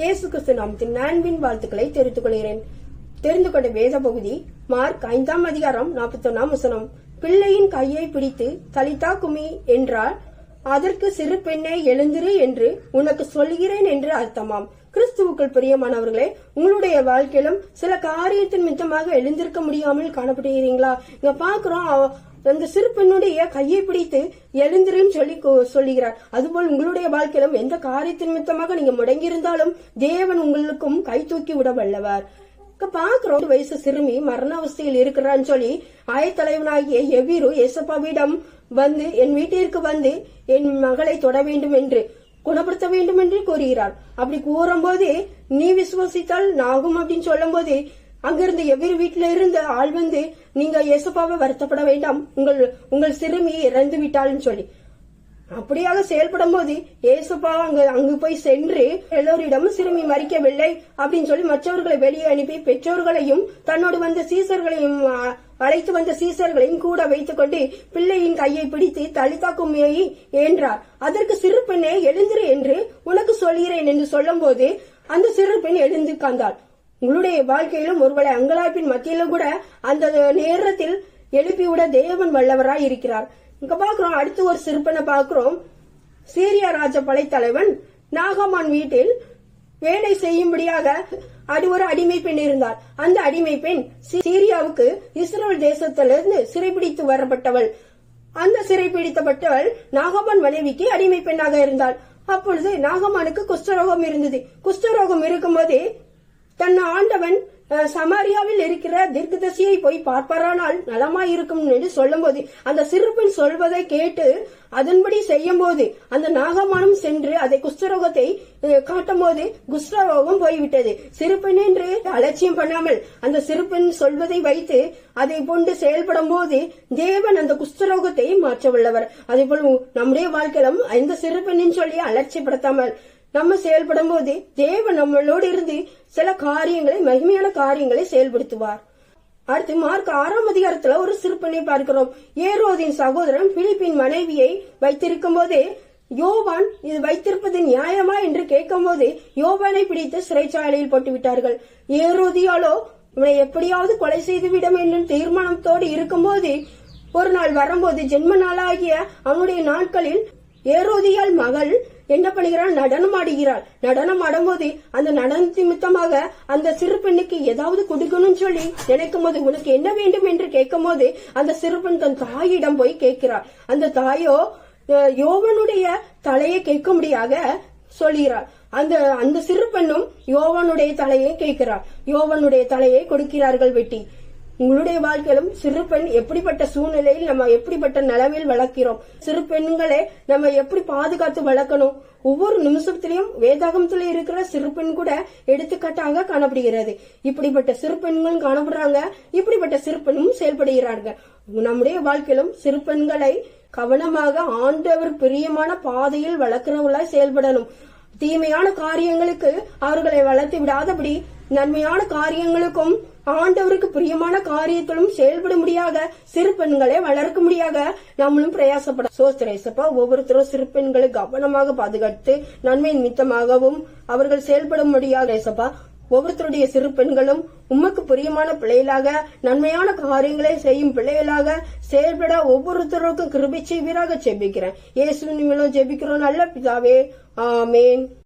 இயேசு கிறிஸ்து நாமத்தின் நான்பின் வாழ்த்துக்களை தெரிந்து கொள்கிறேன். தெரிந்து கொண்ட வேத பகுதி மார்க் ஐந்தாம் அதிகாரம் நாற்பத்தி ஒன்னாம் வசனம். பிள்ளையின் கையை பிடித்து தலிதா குமி என்றால் அதற்கு சிறு பெண்ணே எழுந்திரு என்று உனக்கு சொல்கிறேன் என்று அர்த்தமாம். கிறிஸ்துவுக்குள் பிரியமானவர்களே உங்களுடைய வாழ்க்கையிலும் சில காரியத்தின் மித்தமாக எழுந்திருக்க முடியாமல் காணப்படுகிறீங்களா இங்க பாக்குறோம் அந்த சிறு பெண்ணுடைய கையை பிடித்து எழுந்திரும் சொல்லி கொ- சொல்லுகிறார். அதுபோல் உங்களுடைய வாழ்க்கையிலும் எந்த காரியத்தின் மித்தமாக நீங்க முடங்கியிருந்தாலும் தேவன் உங்களுக்கும் கை தூக்கி விட வல்லவர். பாக்குறோம் ஒரு வயசு சிறுமி மரண அவஸ்தையில் இருக்கிறான்னு சொல்லி ஆயத்தலைவனாகிய எவ்விரு ஏசப்பாவிடம் வந்து என் வீட்டிற்கு வந்து என் மகளை தொட வேண்டும் என்று குணப்படுத்த வேண்டும் என்று கூறுகிறார். அப்படி கூறும்போது நீ விசுவசித்தால் நாகும் அப்படின்னு சொல்லும் அங்கிருந்து எவ்விரு வீட்டில இருந்த ஆள் வந்து நீங்க இயேசுப்பாவை வருத்தப்பட வேண்டாம். உங்கள் உங்கள் சிறுமி இறந்து விட்டாள்னு சொல்லி. அப்படியாக செயல்படும் போது ஏசப்பா அங்க அங்கு போய் சென்று எல்லோரிடமும் சிறுமி மறிக்கவில்லை அப்படின்னு சொல்லி மற்றவர்களை வெளியே அனுப்பி பெற்றோர்களையும் தன்னோடு வந்த சீசர்களையும் அழைத்து வந்த சீசர்களையும் கூட வைத்துக் கொண்டு பிள்ளையின் கையை பிடித்து தலிதா கும்மியை என்றார். அதற்கு சிறு பெண்ணே எழுந்திரு என்று உனக்கு சொல்கிறேன் என்று சொல்லும்போது அந்த சிறு பெண் எழுந்து காந்தாள் உங்களுடைய வாழ்க்கையிலும் ஒருவேளை அங்கலாய்ப்பின் மத்தியிலும் கூட அந்த நேரத்தில் எழுப்பிவிட தேவன் வல்லவராய் இருக்கிறார். இங்க பாக்குறோம் அடுத்து ஒரு சிறுப்பனை பாக்குறோம் சீரிய ராஜ படைத்தலைவன் நாகமான் வீட்டில் வேலை செய்யும்படியாக அது ஒரு அடிமை பெண் இருந்தார். அந்த அடிமை பெண் சீரியாவுக்கு இஸ்ரேல் தேசத்திலிருந்து சிறைபிடித்து வரப்பட்டவள். அந்த சிறைபிடித்தப்பட்டவள் நாகமான் மனைவிக்கு அடிமை பெண்ணாக இருந்தாள். அப்பொழுது நாகமானுக்கு குஷ்டரோகம் இருந்தது. குஷ்டரோகம் இருக்கும்போது தன் ஆண்டவன் அஹ், சமாரியாவில் இருக்கிற தீர்க்கதசியை போய் பார்ப்பாரானால் நலமாயிருக்கும் இருக்கும் என்று சொல்லும்போது அந்த சிறுபெண் சொல்வதை கேட்டு அதன்படி செய்யும் போது அந்த நாகமானம் சென்று அதை குஷ்டரோகத்தை காட்டும் போது குஷ்டரோகம் போய்விட்டது. சிறுபெண் என்று அலட்சியம் பண்ணாமல் அந்த சிறுபெண் சொல்வதை வைத்து அதை கொண்டு செயல்படும் போது தேவன் அந்த குஷ்டரோகத்தை மாற்ற உள்ளவர் அதே போல் நம்முடைய வாழ்க்கையிலும் அந்த சிறுபெண்ணின் சொல்லி அலட்சியப்படுத்தாமல் நம்ம செயல்படும் போது தேவன் நம்மளோடு இருந்து சில காரியங்களை மகிமையான காரியங்களை செயல்படுத்துவார். அடுத்து மார்க் ஆறாம் அதிகாரத்துல ஒரு சிற்பனை பார்க்கிறோம். ஏரோதின் சகோதரன் பிலிப்பின் மனைவியை வைத்திருக்கும் போதே யோவான் இது வைத்திருப்பது நியாயமா என்று கேட்கும்போது யோவானை பிடித்து சிறைச்சாலையில் போட்டு விட்டார்கள் ஏரோதியாலோ இவனை எப்படியாவது கொலை செய்து விடும் என்னும் தீர்மானத்தோடு இருக்கும்போது ஒரு நாள் வரும்போது ஜென்ம நாளாகிய அவனுடைய நாட்களில் ஏரோதியால் மகள் என்ன பண்ணுகிறாள்? நடனம் ஆடுகிறாள். நடனம் ஆடும்போது அந்த நடன நிமித்தமாக அந்த சிறு பெண்ணுக்கு ஏதாவது கொடுக்கணும்னு சொல்லி நினைக்கும் போது உனக்கு என்ன வேண்டும் என்று கேட்கும் போது அந்த சிறு பெண் தன் தாயிடம் போய் கேட்கிறாள். அந்த தாயோ யோவனுடைய தலையை கேட்கும்படியாக சொல்கிறாள். அந்த அந்த சிறு பெண்ணும் யோவனுடைய தலையை கேட்கிறாள். யோவனுடைய தலையை கொடுக்கிறார்கள் வெட்டி. உங்களுடைய வாழ்க்கையிலும் சிறு பெண் எப்படிப்பட்ட சூழ்நிலையில் நம்ம எப்படிப்பட்ட நிலவில் வளர்க்கிறோம்? சிறு பெண்களை நம்ம எப்படி பாதுகாத்து வளர்க்கணும்? ஒவ்வொரு நிமிஷத்திலையும் வேதாகமத்துல இருக்கிற சிறு பெண் கூட எடுத்துக்காட்டாக காணப்படுகிறது. இப்படிப்பட்ட சிறு பெண்களும் காணப்படுறாங்க இப்படிப்பட்ட சிறு பெண்ணும் செயல்படுகிறாங்க நம்முடைய வாழ்க்கையிலும் சிறு பெண்களை கவனமாக ஆண்டவர் பிரியமான பாதையில் வளர்க்கிறவர்களாய் செயல்படணும். தீமையான காரியங்களுக்கு அவர்களை வளர்த்து விடாதபடி நன்மையான காரியங்களுக்கும் ஆண்டவருக்கு பிரியமான காரியத்திலும் செயல்படும்படியாக சிறு பெண்களை வளர்க்க முடியாத நம்மளும் பிரயாசப்பட சோஸ்திரேசப்பா ஒவ்வொருத்தரும் சிறு பெண்களை கவனமாக பாதுகாத்து நன்மை நிமித்தமாகவும் அவர்கள் செயல்பட முடியாத ரேசப்பா ஒவ்வொருத்தருடைய சிறு பெண்களும் உமக்கு பிரியமான பிள்ளைகளாக நன்மையான காரியங்களை செய்யும் பிள்ளைகளாக செயல்பட ஒவ்வொருத்தருக்கும் கிருபி செய்வீராக ஜெபிக்கிறேன். இயேசு மூலம் ஜெபிக்கிறோம். நல்ல பிதாவே ஆமேன்.